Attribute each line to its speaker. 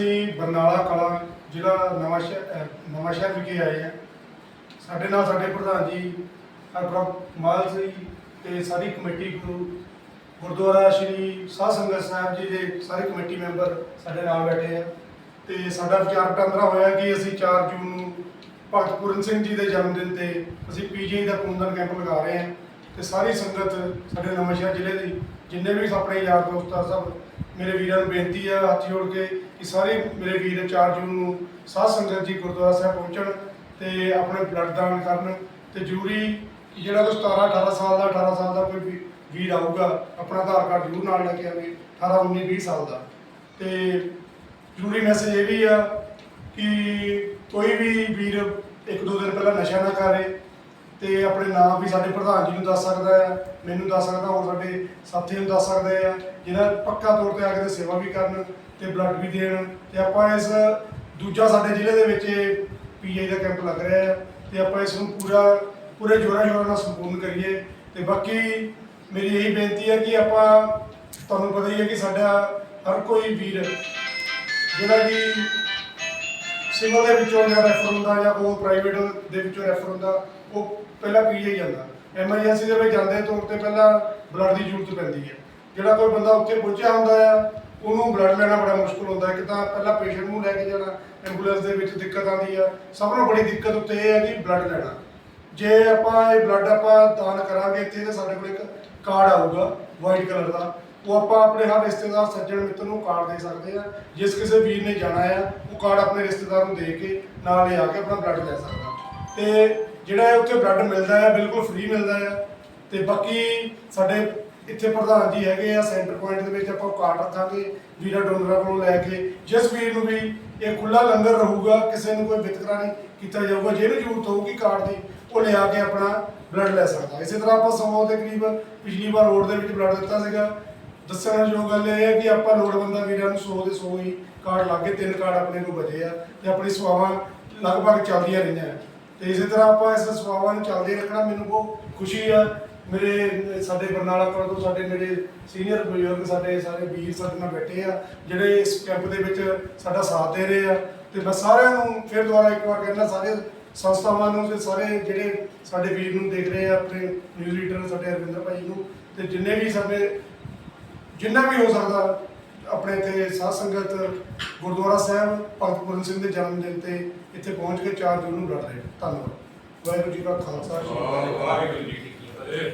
Speaker 1: ਅਸੀਂ ਬਰਨਾਲਾ ਕਲਾਂ ਜ਼ਿਲ੍ਹਾ ਨਵਾਂ ਸ਼ਹਿਰ ਨਵਾਂ ਸ਼ਹਿਰ ਵਿਖੇ ਆਏ ਆ ਸਾਡੇ ਨਾਲ ਸਾਡੇ ਪ੍ਰਧਾਨ ਜੀ ਹਰਪ੍ਰਭ ਮਾਲ ਜੀ ਤੇ ਸਾਰੀ ਕਮੇਟੀ ਗੁਰੂ, ਗੁਰਦੁਆਰਾ ਸ਼੍ਰੀ ਸਾਧ ਸੰਗਤ ਸਾਹਿਬ ਜੀ ਦੇ ਸਾਰੇ ਕਮੇਟੀ ਮੈਂਬਰ ਸਾਡੇ ਨਾਲ ਬੈਠੇ ਆ। ਤੇ ਸਾਡਾ ਵਿਚਾਰ ਵਟਾਂਦਰਾ ਹੋਇਆ ਕਿ ਅਸੀਂ 4 ਜੂਨ ਨੂੰ ਭਗਤ ਪੂਰਨ ਸਿੰਘ ਜੀ ਦੇ ਜਨਮ ਦਿਨ ਤੇ ਅਸੀਂ ਪੀਜੀ ਦਾ ਖੂਨਦਾਨ ਕੈਂਪ ਲਗਾ ਰਹੇ ਹਾਂ। ਤੇ ਸਾਰੀ ਸੰਗਤ ਸਾਡੇ ਨਵਾਂਸ਼ਹਿਰ ਜ਼ਿਲ੍ਹੇ ਦੀ, ਜਿੰਨੇ ਵੀ ਆਪਣੇ ਯਾਰ ਦੋਸਤ ਆ ਸਭ, ਮੇਰੇ ਵੀਰਾਂ ਨੂੰ ਬੇਨਤੀ ਆ ਹੱਥ ਜੋੜ ਕੇ ਕਿ ਸਾਰੇ ਮੇਰੇ ਵੀਰ 4 ਜੂਨ ਨੂੰ ਸਾਧ ਸੰਗਤ ਜੀ ਗੁਰਦੁਆਰਾ ਸਾਹਿਬ ਪਹੁੰਚਣ ਤੇ ਆਪਣੇ ਬਲੱਡ ਦਾਨ ਕਰਨ ਤੇ ਜ਼ਰੂਰੀ ਜਿਹੜਾ ਕੋਈ 17 18 ਸਾਲ ਦਾ 18 ਸਾਲ ਦਾ ਕੋਈ ਵੀ- ਵੀਰ ਆਊਗਾ, ਆਪਣਾ ਆਧਾਰ ਕਾਰਡ ਜ਼ਰੂਰ ਨਾਲ ਲੈ ਕੇ ਆਵੇ 18 19 20 ਸਾਲ ਦਾ। ਤੇ ਜ਼ਰੂਰੀ ਮੈਸੇਜ ਇਹ ਵੀ ਆ ਕਿ ਕੋਈ ਵੀ ਵੀਰ ਇੱਕ ਦੋ ਦਿਨ ਪਹਿਲਾਂ ਨਸ਼ਾ ਨਾ ਕਰੇ ਤੇ ਆਪਣੇ ਨਾਮ ਵੀ ਸਾਡੇ ਪ੍ਰਧਾਨ ਜੀ ਨੂੰ ਦੱਸ ਸਕਦਾ ਹੈ, ਮੈਨੂੰ ਦੱਸ ਸਕਦਾ, ਹੋਰ ਸਾਡੇ ਸਾਥੀ ਨੂੰ ਦੱਸ ਸਕਦੇ ਆ ਜਿਹਨਾਂ ਪੱਕਾ ਤੌਰ ਤੇ ਆ ਕੇ ਤੇ ਸੇਵਾ ਵੀ ਕਰਨ ਤੇ ਬਲੱਡ ਵੀ ਦੇਣ ਤੇ ਆਪਾਂ ਇਸ ਦੂਜਾ ਸਾਡੇ ਜ਼ਿਲ੍ਹੇ ਦੇ ਵਿੱਚ ਪੀਆਈ ਦਾ ਕੈਂਪ ਲੱਗ ਰਿਹਾ ਹੈ ਤੇ ਆਪਾਂ ਇਸ ਨੂੰ ਪੂਰਾ, ਪੂਰੇ ਜੋਰਾਂ ਸ਼ੋਰਾਂ ਨਾਲ ਸੰਪੂਰਨ ਕਰੀਏ ਤੇ ਬਾਕੀ ਮੇਰੀ ਇਹੀ ਬੇਨਤੀ ਹੈ ਕਿ ਆਪਾਂ, ਤੁਹਾਨੂੰ ਪਤਾ ਹੀ ਹੈ ਕਿ ਸਾਡਾ ਹਰ ਕੋਈ ਵੀਰ, ਜਿਹੜਾ ਕਿ ਸਿਵਲ ਦੇ ਵਿੱਚੋਂ ਜਾਂ ਰੈਫਰ ਹੁੰਦਾ ਜਾਂ ਉਹ ਪ੍ਰਾਈਵੇਟ ਦੇ ਵਿੱਚੋਂ ਰੈਫਰ ਹੁੰਦਾ, ਉਹ ਪਹਿਲਾਂ ਪੀਜੀ ਜਾਂਦਾ। ਐਮਰਜੈਂਸੀ ਦੇ ਵਿੱਚ ਜਾਂਦੇ ਤੌਰ ਤੇ ਪਹਿਲਾਂ ਬਲੱਡ ਦੀ ਜ਼ਰੂਰਤ ਪੈਂਦੀ ਹੈ। ਜਿਹੜਾ ਕੋਈ ਬੰਦਾ ਉੱਥੇ ਪਹੁੰਚਿਆ ਹੁੰਦਾ ਆ ਉਹਨੂੰ ਬਲੱਡ ਲੈਣਾ ਬੜਾ ਮੁਸ਼ਕਲ ਹੁੰਦਾ ਹੈ। ਕਿ ਤਾਂ ਪਹਿਲਾਂ ਪੇਸ਼ੈਂਟ ਨੂੰ ਲੈ ਕੇ ਜਾਣਾ ਐਂਬੂਲੈਂਸ ਦੇ ਵਿੱਚ ਦਿੱਕਤ ਆਉਂਦੀ ਆ ਸਭ ਤੋਂ ਬੜੀ ਦਿੱਕਤ ਉੱਤੇ ਇਹ ਹੈ ਕਿ ਬਲੱਡ ਲੈਣਾ। ਜੇ ਆਪਾਂ ਇਹ ਬਲੱਡ ਆਪਾਂ ਦਾਨ ਕਰਾਂਗੇ, ਇੱਥੇ ਤੇ ਸਾਡੇ ਕੋਲ ਇੱਕ ਕਾਰਡ ਆਊਗਾ ਵਾਈਟ ਕਲਰ ਦਾ। ਉਹ ਆਪਾਂ ਆਪਣੇ ਹਰ ਰਿਸ਼ਤੇਦਾਰ ਸੱਜਣ ਮਿੱਤਰ ਨੂੰ ਕਾਰਡ ਦੇ ਸਕਦੇ ਆ। ਜਿਸ ਕਿਸੇ ਵੀਰ ਨੇ ਜਾਣਾ ਆ, ਉਹ ਕਾਰਡ ਆਪਣੇ ਰਿਸ਼ਤੇਦਾਰ ਨੂੰ ਦੇ ਕੇ ਨਾਲ ਲਿਆ ਕੇ ਆਪਣਾ ਬਲੱਡ ਲੈ ਸਕਦਾ। ਤੇ ਜਿਹੜਾ ਇਹ ਉੱਥੇ ਬਲੱਡ ਮਿਲਦਾ ਹੈ ਬਿਲਕੁਲ ਫ੍ਰੀ ਮਿਲਦਾ ਹੈ ਤੇ ਬਾਕੀ ਸਾਡੇ ਇੱਥੇ ਪ੍ਰਧਾਨ ਜੀ ਹੈਗੇ ਆ ਸੈਂਟਰ ਪੁਆਇੰਟ ਦੇ ਵਿੱਚ ਆਪਾਂ ਕਾਰਡ ਰੱਖਾਂਗੇ, ਵੀਰਾ ਡੋਨਰਾਂ ਕੋਲੋਂ ਲੈ ਕੇ। ਜਿਸ ਵੀਰ ਨੂੰ ਵੀ ਇਹ ਖੁੱਲਾ ਲੰਗਰ ਰਹੂਗਾ, ਕਿਸੇ ਨੂੰ ਕੋਈ ਵਿਤਕਰਾ ਨਹੀਂ ਕੀਤਾ ਜਾਊਗਾ, ਜਿਹਨੂੰ ਜ਼ਰੂਰਤ ਹੋਊਗੀ ਕਾਰਡ ਦੀ, ਉਹ ਲਿਆ ਕੇ ਆਪਣਾ ਬਲੱਡ ਲੈ ਸਕਦਾ। ਇਸੇ ਤਰ੍ਹਾਂ ਆਪਾਂ ਸੌ ਦੇ ਕਰੀਬ ਪਿਛਲੀ ਵਾਰ ਰੋਡ ਦੇ ਵਿੱਚ ਬਲੱਡ ਦਿੱਤਾ ਸੀਗਾ। ਦੱਸਣਯੋਗ ਗੱਲ ਇਹ ਹੈ ਕਿ ਆਪਾਂ ਲੋੜਵੰਦਾਂ ਵੀਰਾਂ ਨੂੰ 100 ਦੇ 100 ਹੀ ਕਾਰਡ ਲੱਗੇ ਤਿੰਨ ਕਾਰਡ ਆਪਣੇ ਕੋਲ ਬਚੇ ਆ ਤੇ ਆਪਣੀ ਸੇਵਾਵਾਂ ਲਗਭਗ ਚੱਲਦੀਆਂ ਰਹੀਆਂ ਤੇ ਇਸੇ ਤਰ੍ਹਾਂ ਆਪਾਂ ਇਸ ਸੇਵਾਵਾਂ ਨੂੰ ਚੱਲਦੇ ਰੱਖਣਾ ਮੈਨੂੰ ਬਹੁਤ ਖੁਸ਼ੀ ਆ। ਮੇਰੇ, ਸਾਡੇ ਬਰਨਾਲਾ ਕੋਲ ਤੋਂ ਸਾਡੇ ਮੇਰੇ ਸੀਨੀਅਰ ਬਜ਼ੁਰਗ ਸਾਡੇ, ਸਾਰੇ ਵੀਰ ਸਾਡੇ ਨਾਲ ਬੈਠੇ ਆ, ਜਿਹੜੇ ਇਸ ਕੈਂਪ ਦੇ ਵਿੱਚ ਸਾਡਾ ਸਾਥ ਦੇ ਰਹੇ ਆ। ਤੇ ਮੈਂ ਸਾਰਿਆਂ ਨੂੰ ਫਿਰ ਦੁਬਾਰਾ ਇੱਕ ਵਾਰ ਕਹਿੰਦਾ, ਸਾਰੇ ਸੰਸਥਾਵਾਂ ਨੂੰ ਤੇ ਸਾਰੇ ਜਿਹੜੇ ਸਾਡੇ ਵੀਰ ਨੂੰ ਦੇਖ ਰਹੇ ਆ, ਆਪਣੇ ਨਿਊਜ਼ ਰੀਡਰ ਸਾਡੇ ਅਰਵਿੰਦਰ ਭਾਈ ਨੂੰ, ਤੇ ਜਿੰਨੇ ਵੀ ਸਾਡੇ ਜਿੰਨਾ ਵੀ ਹੋ ਸਕਦਾ, ਆਪਣੇ ਇੱਥੇ ਸਾਧ ਸੰਗਤ, ਗੁਰਦੁਆਰਾ ਸਾਹਿਬ, ਭਗਤ ਪੂਰਨ ਸਿੰਘ ਦੇ ਜਨਮ ਦਿਨ ਤੇ ਇੱਥੇ ਪਹੁੰਚ ਕੇ 4 ਜੂਨ ਨੂੰ ਲੜ ਰਹੇ ਧੰਨਵਾਦ। ਵਾਹਿਗੁਰੂ ਜੀ ਕਾ ਖਾਲਸਾ ਜੀ
Speaker 2: ਵਾਹਿਗੁਰੂ ਜੀ ਕੀ ਫਤਿਹ।